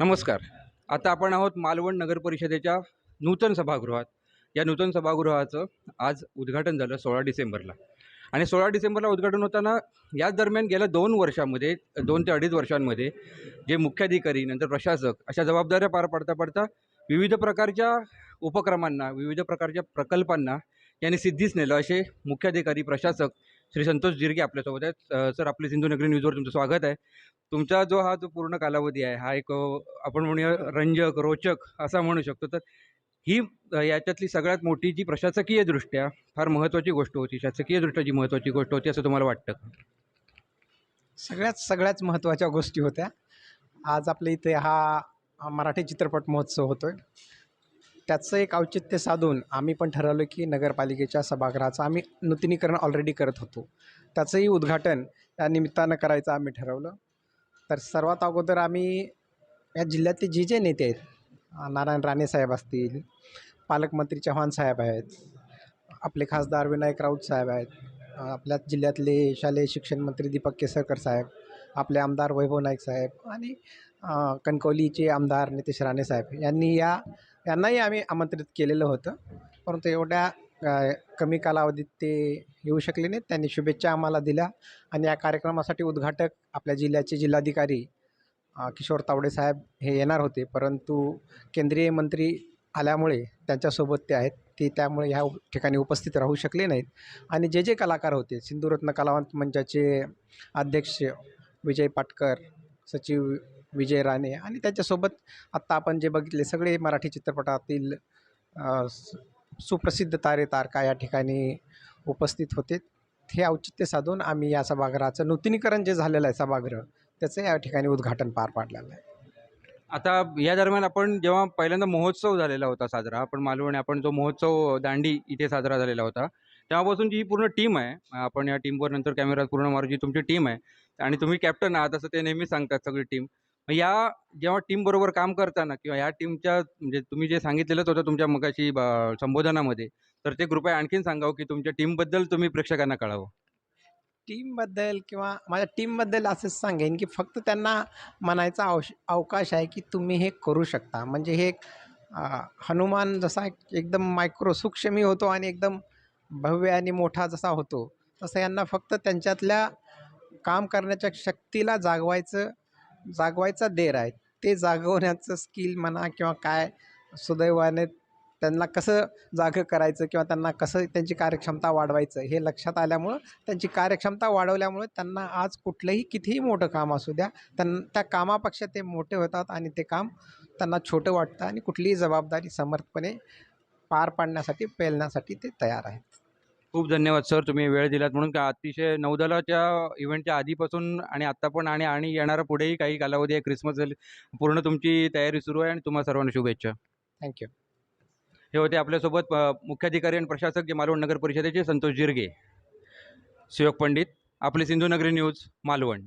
नमस्कार. आता आपण आहोत मालवण नगर परिषदेच्या नूतन सभागृहात. या नूतन सभागृहाचं आज उद्घाटन झालं सोळा डिसेंबरला. आणि सोळा डिसेंबरला उद्घाटन होताना याच दरम्यान गेल्या दोन वर्षामध्ये दोन ते अडीच वर्षांमध्ये जे मुख्याधिकारी नंतर प्रशासक अशा जबाबदाऱ्या पार पाडता पाडता विविध प्रकारच्या उपक्रमांना विविध प्रकारच्या प्रकल्पांना यांनी सिद्धीच नेलं. असे मुख्याधिकारी प्रशासक श्री संतोष जिरगे आपल्यासोबत आहेत. सर आपले सिंधुनगरी न्यूजवर तुमचं स्वागत आहे. तुमचा जो हा जो पूर्ण कालावधी आहे हा एक आपण म्हणूया रंजक रोचक असा म्हणू शकतो. तर ही याच्यातली सगळ्यात मोठी जी प्रशासकीय दृष्ट्या फार महत्त्वाची गोष्ट होती शासकीय दृष्ट्या जी महत्त्वाची गोष्ट होती असं तुम्हाला वाटतं? सगळ्यात सगळ्याच महत्त्वाच्या गोष्टी होत्या. आज आपल्या इथे हा हा मराठी चित्रपट महोत्सव होतो आहे त्याचं एक औचित्य साधून आम्ही पण ठरवलं की नगरपालिकेच्या सभागृहाचं आम्ही नूतनीकरण ऑलरेडी करत होतो. त्याचंही उद्घाटन या निमित्तानं करायचं आम्ही ठरवलं. तर सर्वात अगोदर आम्ही या जिल्ह्यातले जे जे नेते आहेत नारायण राणे साहेब असतील पालकमंत्री चव्हाण साहेब आहेत आपले खासदार विनायक राऊत साहेब आहेत आपल्या जिल्ह्यातले शालेय शिक्षण मंत्री दीपक केसरकर साहेब आपले आमदार वैभव नाईक साहेब आणि कणकवलीचे आमदार नितेश राणे साहेब यांनी या यांनाही आम्ही आमंत्रित केलेलं होतं. परंतु एवढ्या कमी कालावधीत ते येऊ शकले नाहीत. त्यांनी शुभेच्छा आम्हाला दिल्या आणि या कार्यक्रमासाठी उद्घाटक आपल्या जिल्ह्याचे जिल्हाधिकारी किशोर तावडे साहेब हे येणार होते. परंतु केंद्रीय मंत्री आल्यामुळे त्यांच्यासोबत ते आहेत. ते त्यामुळे ह्या ठिकाणी उपस्थित राहू शकले नाहीत. आणि जे जे कलाकार होते सिंधुरत्न कलावंत मंचाचे अध्यक्ष विजय पाटकर सचिव विजय राणे आणि त्याच्यासोबत आत्ता आपण जे बघितले सगळे मराठी चित्रपटातील सुप्रसिद्ध तारे तारका या ठिकाणी उपस्थित होते. हे औचित्य साधून आम्ही या सभागृहाचं नूतनीकरण जे झालेलं आहे सभागृह त्याचं या ठिकाणी उद्घाटन पार पाडलेलं आहे. आता या दरम्यान आपण जेव्हा पहिल्यांदा महोत्सव झालेला होता साजरा आपण मालवणी आपण जो महोत्सव दांडी इथे साजरा झालेला होता तेव्हापासून जी पूर्ण टीम आहे आपण या टीमवर नंतर कॅमेरात पूर्ण मारू जी तुमची टीम आहे आणि तुम्ही कॅप्टन आहात असं ते नेहमी सांगतात सगळी टीम. या जेव्हा टीमबरोबर काम करताना किंवा या टीमच्या म्हणजे तुम्ही जे सांगितलेलंच होतं तुमच्या मगाशी ब- संबोधनामध्ये तर ते कृपया आणखीन सांगावं की तुमच्या टीमबद्दल तुम्ही प्रेक्षकांना कळावं. टीमबद्दल किंवा माझ्या टीमबद्दल असंच सांगेन की फक्त त्यांना म्हणायचा अवश अवकाश आहे की तुम्ही हे करू शकता. म्हणजे हे एक, हनुमान जसा एकदम मायक्रो सूक्ष्मी होतो आणि एकदम भव्य आणि मोठा जसा होतो तसं यांना फक्त त्यांच्यातल्या काम करण्याच्या शक्तीला जागवायचं जागवायचा देर आहे. ते जागवण्याचं स्किल म्हणा किंवा काय सुदैवाने त्यांना कसं जागं करायचं किंवा त्यांना कसं त्यांची कार्यक्षमता वाढवायचं हे लक्षात आल्यामुळं त्यांची कार्यक्षमता वाढवल्यामुळे त्यांना आज कुठलंही कितीही मोठं काम असू द्या त्यां त्या कामापेक्षा ते मोठे होतात आणि ते काम त्यांना छोटं वाटतं आणि कुठलीही जबाबदारी समर्थपणे पार पाडण्यासाठी पेलण्यासाठी ते तयार आहेत. खूप धन्यवाद सर. तुम्ही वेळ दिलात म्हणून. का अतिशय नौदलाच्या इव्हेंटच्या आधीपासून आणि आत्ता पण आणि आणि येणारा पुढेही काही कालावधी आहे. क्रिसमस झाली पूर्ण तुमची तयारी सुरू आहे आणि तुम्हाला सर्वांना शुभेच्छा. थँक्यू हे होते आपल्यासोबत मुख्याधिकारी आणि प्रशासक जे मालवण नगर परिषदेचे संतोष जिरगे शिवक पंडित आपली सिंधुनगरी न्यूज मालवण.